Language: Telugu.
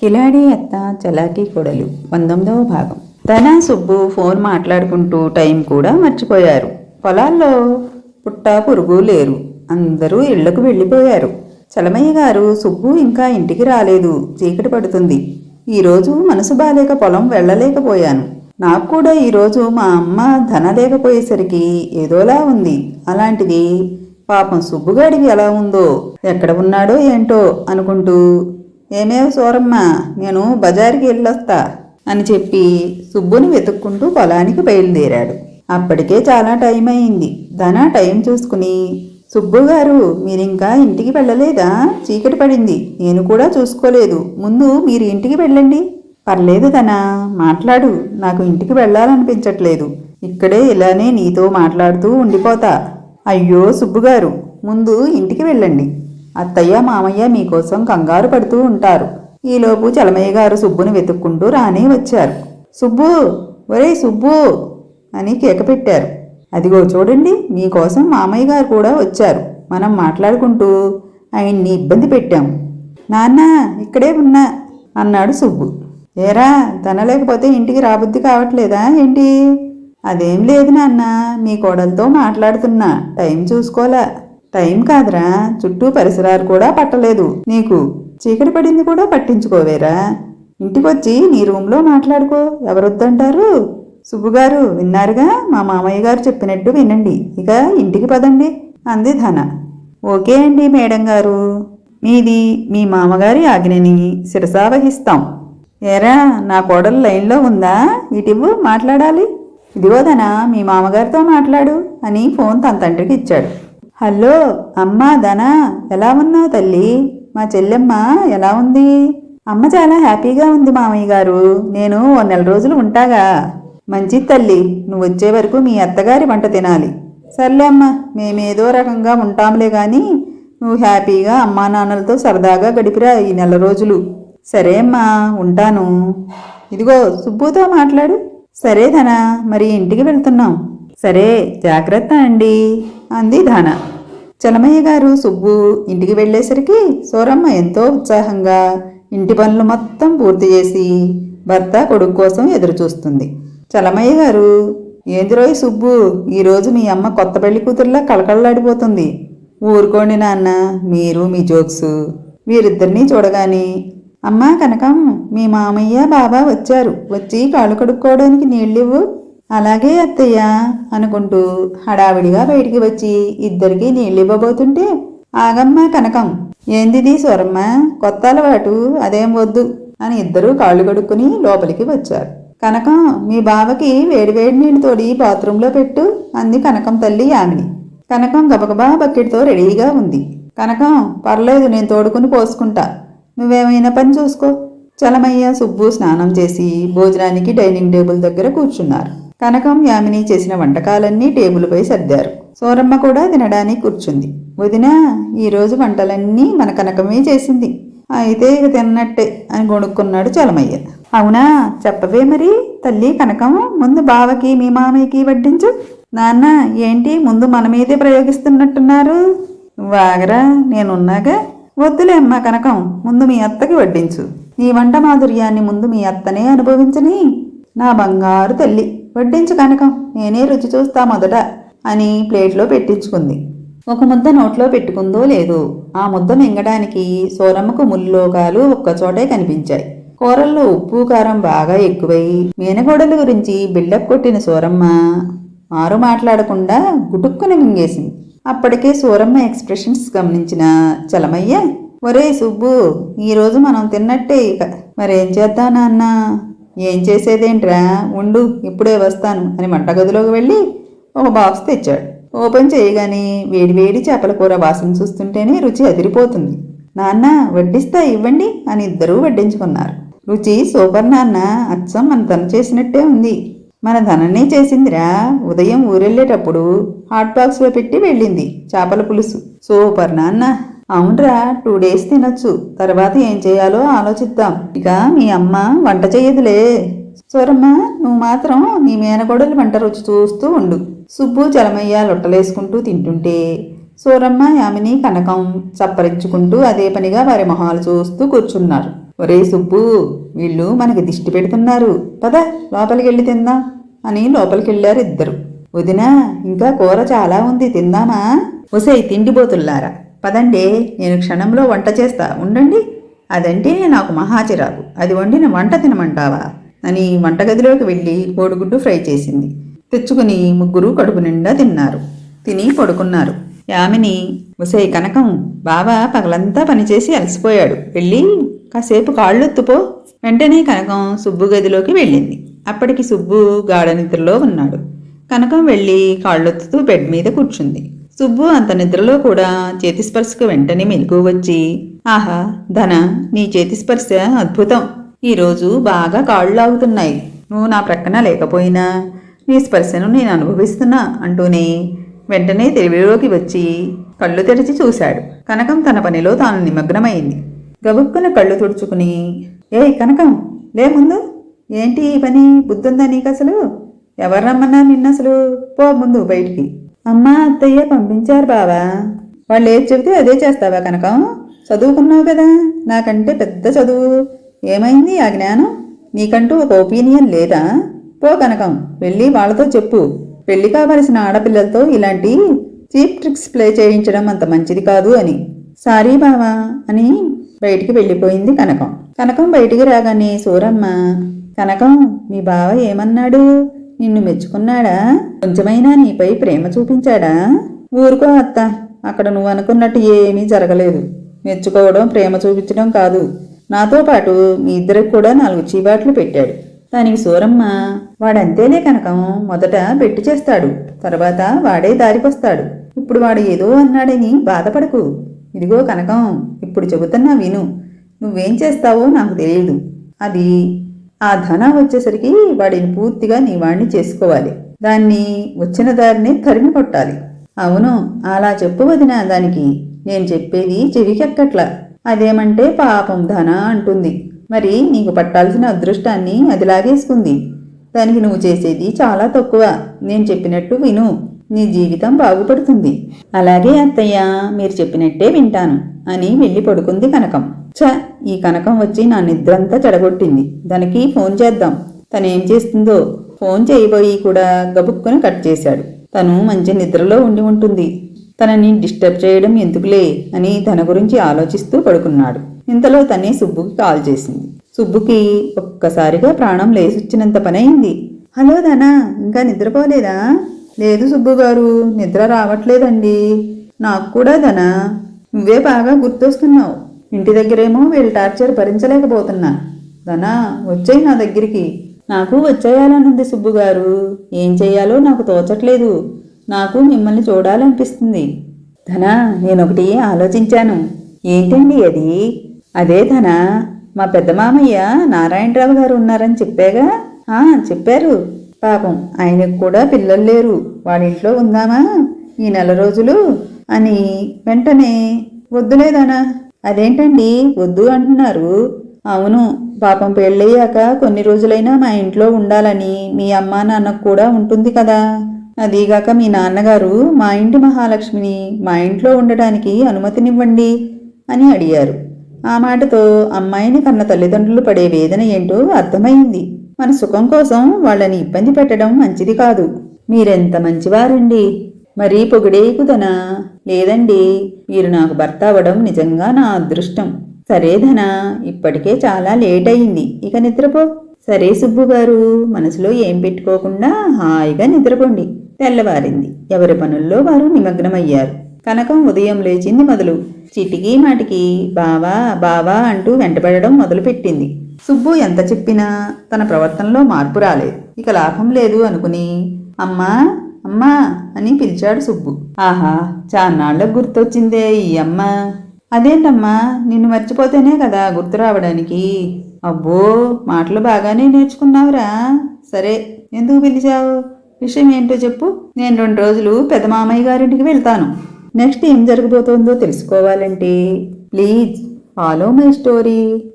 కిలాడి అత్త చలాకీ కొడలు. పంతొమ్మిదవ భాగం. తన సుబ్బు ఫోన్ మాట్లాడుకుంటూ టైం కూడా మర్చిపోయారు. పొలాల్లో పుట్ట పురుగు లేరు. అందరూ ఇళ్ళకు వెళ్ళిపోయారు. చలమయ్య గారు సుబ్బు ఇంకా ఇంటికి రాలేదు. చీకటి పడుతుంది. ఈరోజు మనసు బాలేక పొలం వెళ్ళలేకపోయాను. నాకు కూడా ఈరోజు మా అమ్మ ధన లేకపోయేసరికి ఏదోలా ఉంది. అలాంటిది పాపం సుబ్బుగాడికి ఎలా ఉందో ఎక్కడ ఉన్నాడో ఏంటో అనుకుంటూ ఏమేవ్ సూరమ్మా? నేను బజారుకి వెళ్ళొస్తా అని చెప్పి సుబ్బుని వెతుక్కుంటూ పొలానికి బయలుదేరాడు. అప్పటికే చాలా టైం అయింది. ధన టైం చూసుకుని సుబ్బు గారు మీరింకా ఇంటికి వెళ్ళలేదా? చీకటి పడింది. నేను కూడా చూసుకోలేదు. ముందు మీరు ఇంటికి వెళ్ళండి. పర్లేదు ధన మాట్లాడు. నాకు ఇంటికి వెళ్ళాలనిపించట్లేదు. ఇక్కడే ఇలానే నీతో మాట్లాడుతూ ఉండిపోతా. అయ్యో సుబ్బుగారు ముందు ఇంటికి వెళ్ళండి. అత్తయ్య మామయ్య మీకోసం కంగారు పడుతూ ఉంటారు. ఈలోపు చలమయ్య గారు సుబ్బుని వెతుక్కుంటూ రానే వచ్చారు. సుబ్బు ఒరేయ్ సుబ్బు అని కేక పెట్టారు. అదిగో చూడండి మీకోసం మామయ్య గారు కూడా వచ్చారు. మనం మాట్లాడుకుంటూ ఆయన్ని ఇబ్బంది పెట్టాం. నాన్న ఇక్కడే ఉన్నా అన్నాడు సుబ్బు. ఏరా తన లేకపోతే ఇంటికి రాబుద్ది కావట్లేదా ఏంటి? అదేం లేదు నాన్న మీ కోడలతో మాట్లాడుతున్నా. టైం చూసుకోలే టైం కాదురా. చుట్టూ పరిసరాలు కూడా పట్టలేదు. నీకు చీకటి పడింది కూడా పట్టించుకోవేరా. ఇంటికొచ్చి నీ రూమ్లో మాట్లాడుకో. ఎవరొద్దంటారు? సుబ్బుగారు విన్నారుగా? మా మామయ్య గారు చెప్పినట్టు వినండి. ఇక ఇంటికి పదండి. అంది ధన. ఓకే అండి మేడం గారు. మీది మీ మామగారి ఆజ్ఞని శిరసావహిస్తాం. ఏరా నా కోడలు లైన్లో ఉందా? ఇటివ్వు మాట్లాడాలి. ఇదిగోదనా మీ మామగారితో మాట్లాడు అని ఫోన్ తన తండ్రికి ఇచ్చాడు. హలో అమ్మా ధనా ఎలా ఉన్నావు తల్లి? మా చెల్లెమ్మ ఎలా ఉంది? అమ్మ చాలా హ్యాపీగా ఉంది మామయ్య గారు. నేను ఓ నెల రోజులు ఉంటాగా. మంచిది తల్లి నువ్వు వచ్చే వరకు మీ అత్తగారి వంట తినాలి. సర్లే అమ్మ మేమేదో రకంగా ఉంటాంలే కానీ నువ్వు హ్యాపీగా అమ్మా నాన్నలతో సరదాగా గడిపిరా ఈ నెల రోజులు. సరే అమ్మా ఉంటాను. ఇదిగో సుబ్బుతో మాట్లాడు. సరే ధనా మరి ఇంటికి వెళ్తున్నాం. సరే జాగ్రత్త అండి. అంది దాన చలమయ్య గారు సుబ్బు ఇంటికి వెళ్ళేసరికి సోరమ్మ ఎంతో ఉత్సాహంగా ఇంటి పనులు మొత్తం పూర్తి చేసి భర్త కొడుకు కోసం ఎదురుచూస్తుంది. చలమయ్య గారు ఏందిరోయ్ సుబ్బు ఈరోజు మీ అమ్మ కొత్త పెళ్ళి కూతురులా కళకళలాడిపోతుంది. ఊరుకోండి నాన్న మీరు మీ జోక్స్. వీరిద్దరినీ చూడగాని అమ్మా కనకం మీ మామయ్య బాబా వచ్చారు. వచ్చి కాళ్ళు కడుక్కోవడానికి నీళ్ళివ్వు అలాగే అత్తయ్య అనుకుంటూ హడావిడిగా బయటికి వచ్చి ఇద్దరికి నీళ్ళు ఇవ్వబోతుంటే ఆగమ్మా కనకం ఏందిది స్వరమ్మ కొత్త అలవాటు అదేం వద్దు అని ఇద్దరూ కాళ్ళు కడుక్కుని లోపలికి వచ్చారు. కనకం మీ బావకి వేడివేడి నీళ్ళు తోడి బాత్రూంలో పెట్టు అంది కనకం తల్లి యామిని. కనకం గబగబా బకెట్తో రెడీగా ఉంది. కనకం పర్లేదు నేను తోడుకుని పోసుకుంటా. నువ్వేమైనా పని చూసుకో. చలమయ్య సుబ్బు స్నానం చేసి భోజనానికి డైనింగ్ టేబుల్ దగ్గర కూర్చున్నారు. కనకం యామిని చేసిన వంటకాలన్నీ టేబుల్పై సర్దారు. సోరమ్మ కూడా తినడానికి కూర్చుంది. వదిన ఈరోజు వంటలన్నీ మన కనకమే చేసింది. అయితే ఇక తిన్నట్టే అని గొణుక్కున్నాడు చలమయ్య. అవునా? చెప్పవే మరి. తల్లి కనకం ముందు బావకి మీ మామయ్యకి వడ్డించు. నాన్న ఏంటి ముందు మన మీదే ప్రయోగిస్తున్నట్టున్నారు? వాగరా నేనున్నాగా. వద్దులే అమ్మ కనకం ముందు మీ అత్తకి వడ్డించు. నీ వంట మాధుర్యాన్ని ముందు మీ అత్తనే అనుభవించని నా బంగారు తల్లి. వడ్డించు కనకం నేనే రుచి చూస్తా మొదట అని ప్లేట్లో పెట్టించుకుంది. ఒక ముద్ద నోట్లో పెట్టుకుందో లేదో ఆ ముద్ద మింగడానికి సోరమ్మకు ముల్లోకాలు ఒక్కచోటే కనిపించాయి. కూరల్లో ఉప్పు కారం బాగా ఎక్కువై మేనగోడల గురించి బిల్డప్ కొట్టిన సోరమ్మ మారు మాట్లాడకుండా గుటుక్కుని మింగేసింది. అప్పటికే సూరమ్మ ఎక్స్ప్రెషన్స్ గమనించిన చలమయ్య ఒరే సుబ్బు ఈరోజు మనం తిన్నట్టే ఇక. మరేం చేద్దాం నాన్న? ఏం చేసేదేంట్రా? ఉండు ఇప్పుడే వస్తాను అని వంటగదిలోకి వెళ్ళి ఒక బాక్స్ తెచ్చాడు. ఓపెన్ చేయగానే వేడివేడి చేపల కూర వాసన చూస్తుంటేనే రుచి అదిరిపోతుంది. నాన్న వడ్డిస్తా ఇవ్వండి అని ఇద్దరూ వడ్డించుకున్నారు. రుచి సూపర్ నాన్న అచ్చం మన తను చేసినట్టే ఉంది. మన ధననే చేసిందిరా. ఉదయం ఊరెళ్ళేటప్పుడు హాట్ బాక్స్లో పెట్టి వెళ్ళింది చేపల పులుసు. సూపర్ నాన్న. అవునరా టూ డేస్ తినొచ్చు. తర్వాత ఏం చేయాలో ఆలోచిద్దాం. ఇక మీ అమ్మ వంట చేయదులే. సూరమ్మ నువ్వు మాత్రం నీ మేనకోడలు వంట రుచి చూస్తూ ఉండు. సుబ్బు జలమయ్య లొట్టలేసుకుంటూ తింటుంటే సూరమ్మ యామిని కనకం చప్పరించుకుంటూ అదే పనిగా వారి మొహాలు చూస్తూ కూర్చున్నారు. ఒరే సుబ్బు వీళ్ళు మనకి దిష్టి పెడుతున్నారు. పద లోపలికి వెళ్ళి తిందాం అని లోపలికి వెళ్ళారు ఇద్దరు. వదినా ఇంకా కూర చాలా ఉంది తిందామా? ఒసే తిండిపోతుల్లారా? పదండి నేను క్షణంలో వంట చేస్తా. ఉండండి. అదంటే నాకు మహాచిరాకు అది వండిన వంట తినమంటావా? అని వంటగదిలోకి వెళ్ళి కోడిగుడ్డు ఫ్రై చేసింది. తెచ్చుకుని ముగ్గురు కడుపు నిండా తిన్నారు. తిని పడుకున్నారు. యామిని ఒసే కనకం బాబా పగలంతా పనిచేసి అలసిపోయాడు. వెళ్ళి కాసేపు కాళ్ళొత్తుపో. వెంటనే కనకం సుబ్బు గదిలోకి వెళ్ళింది. అప్పటికి సుబ్బు గాఢ నిద్రలో ఉన్నాడు. కనకం వెళ్ళి కాళ్ళొత్తుతూ బెడ్ మీద కూర్చుంది. సుబ్బు అంత నిద్రలో కూడా చేతిస్పర్శకు వెంటనే మెలకు వచ్చి ఆహా ధన నీ చేతిస్పర్శ అద్భుతం. ఈరోజు బాగా కాళ్ళు లాగుతున్నాయి. నువ్వు నా ప్రక్కన లేకపోయినా నీ స్పర్శను నేను అనుభవిస్తున్నా అంటూనే వెంటనే తెలివిలోకి వచ్చి కళ్ళు తెరిచి చూశాడు. కనకం తన పనిలో తాను నిమగ్నమైంది. గబుక్కున కళ్ళు తుడుచుకుని ఏ కనకం లే ముందు. ఏంటి ఈ పని? బుద్ధుందా నీకు అసలు ఎవరు రమ్మన్నా నిన్న అసలు పో ముందు బయటికి. అమ్మా అత్తయ్య పంపించారు బావా. వాళ్ళు ఏది చెబితే అదే చేస్తావా కనకం? చదువుకున్నావు కదా? నాకంటే పెద్ద చదువు. ఏమైంది ఆ జ్ఞానం? నీకంటూ ఒక ఒపీనియన్ లేదా? పో కనకం వెళ్ళి వాళ్ళతో చెప్పు. పెళ్ళి కావలసిన ఆడపిల్లలతో ఇలాంటి చీప్ ట్రిక్స్ ప్లే చేయించడం అంత మంచిది కాదు అని. సారీ బావా అని బయటికి వెళ్ళిపోయింది కనకం. కనకం బయటికి రాగానే సూరమ్మ కనకం మీ బావ ఏమన్నాడు? నిన్ను మెచ్చుకున్నాడా? కొంచెమైనా నీపై ప్రేమ చూపించాడా? ఊరుకో అత్త అక్కడ నువ్వు అనుకున్నట్టు ఏమీ జరగలేదు. మెచ్చుకోవడం ప్రేమ చూపించడం కాదు. నాతో పాటు మీ ఇద్దరికి కూడా నాలుగు చీవాట్లు పెట్టాడు. దానికి సూరమ్మ వాడంతేనే కనకం మొదట పెట్టి చేస్తాడు. తర్వాత వాడే దారికొస్తాడు. ఇప్పుడు వాడు ఏదో అన్నాడని బాధపడకు. ఇదిగో కనకం ఇప్పుడు చెబుతున్నా విను. నువ్వేం చేస్తావో నాకు తెలియదు. అది ఆ ధన వచ్చేసరికి వాడిని పూర్తిగా నీ వాణ్ణి చేసుకోవాలి. దాన్ని వచ్చిన దారినే తరిమి కొట్టాలి. అవును అలా చెప్పు వదిన దానికి. నేను చెప్పేది చెవికెక్కట్లా. అదేమంటే పాపం ధన అంటుంది. మరి నీకు పట్టాల్సిన అదృష్టాన్ని అది లాగేసుకుంది. దానికి నువ్వు చేసేది చాలా తక్కువ. నేను చెప్పినట్టు విను. నీ జీవితం బాగుపడుతుంది. అలాగే అత్తయ్య మీరు చెప్పినట్టే వింటాను అని వెళ్ళి పడుకుంది కనకం. చ ఈ కనకం వచ్చి నా నిద్రంతా చెడగొట్టింది. దానికి ఫోన్ చేద్దాం. తనేం చేస్తుందో ఫోన్ చేయబోయి కూడా గబుక్కున కట్ చేశాడు. తను మంచి నిద్రలో ఉండి ఉంటుంది. తనని డిస్టర్బ్ చేయడం ఎందుకులే అని తన గురించి ఆలోచిస్తూ పడుకున్నాడు. ఇంతలో తనే సుబ్బుకి కాల్ చేసింది. సుబ్బుకి ఒక్కసారిగా ప్రాణం లేచొచ్చినంత పనయింది హలో ధనా ఇంకా నిద్రపోలేదా? లేదు సుబ్బు గారు నిద్ర రావట్లేదండి. నాకు కూడా ధనా నువ్వే బాగా గుర్తొస్తున్నావు. ఇంటి దగ్గరేమో వీళ్ళ టార్చర్ భరించలేకపోతున్నా. ధనా వచ్చేయి నా దగ్గరికి. నాకు వచ్చేయాలనుంది సుబ్బు గారు. ఏం చేయాలో నాకు తోచట్లేదు. నాకు మిమ్మల్ని చూడాలనిపిస్తుంది. ధనా నేనొకటి ఆలోచించాను. ఏంటండి అది? అదే ధనా మా పెద్ద మామయ్య నారాయణరావు గారు ఉన్నారని చెప్పాగా? ఆ చెప్పారు. పాపం ఆయనకు కూడా పిల్లలు లేరు. వాళ్ళింట్లో ఉందామా? ఈ నెల రోజులు అని వెంటనే వద్దులేదనా అదేంటండి? వద్దు అంటున్నారు. అవును పాపం పెళ్ళయ్యాక కొన్ని రోజులైనా మా ఇంట్లో ఉండాలని మీ అమ్మా నాన్నకు కూడా ఉంటుంది కదా. అదీగాక మీ నాన్నగారు మా ఇంటి మహాలక్ష్మిని మా ఇంట్లో ఉండటానికి అనుమతినివ్వండి అని అడిగారు. ఆ మాటతో అమ్మాయిని కన్న తల్లిదండ్రులు పడే వేదన ఏంటో అర్థమైంది. మన సుఖం కోసం వాళ్ళని ఇబ్బంది పెట్టడం మంచిది కాదు. మీరెంత మంచివారండి. మరీ పొగిడేకుదనా? లేదండి మీరు నాకు భర్త అవ్వడం నిజంగా నా అదృష్టం. సరేధనా ఇప్పటికే చాలా లేట్ అయింది ఇక నిద్రపో. సరే సుబ్బు గారు మనసులో ఏం పెట్టుకోకుండా హాయిగా నిద్రపోండి. తెల్లవారింది. ఎవరి పనుల్లో వారు నిమగ్నమయ్యారు. కనకం ఉదయం లేచింది మొదలు. చిటికీ మాటికి బావా బావా అంటూ వెంటపడడం మొదలుపెట్టింది. సుబ్బు ఎంత చెప్పినా తన ప్రవర్తనలో మార్పు రాలేదు. ఇక లాభం లేదు అనుకుని అమ్మా అమ్మా అని పిలిచాడు సుబ్బు. ఆహా చాన్నాళ్ళకు గుర్తొచ్చిందే ఈ అమ్మ. అదేంటమ్మా నిన్ను మర్చిపోతేనే కదా గుర్తు రావడానికి. అబ్బో మాటలు బాగానే నేర్చుకున్నావురా. సరే ఎందుకు పిలిచావు? విషయం ఏంటో చెప్పు. నేను రెండు రోజులు పెద్ద మామయ్య గారింటికి వెళ్తాను. నెక్స్ట్ ఏం జరగబోతోందో తెలుసుకోవాలంటే ప్లీజ్ ఫాలో మై స్టోరీ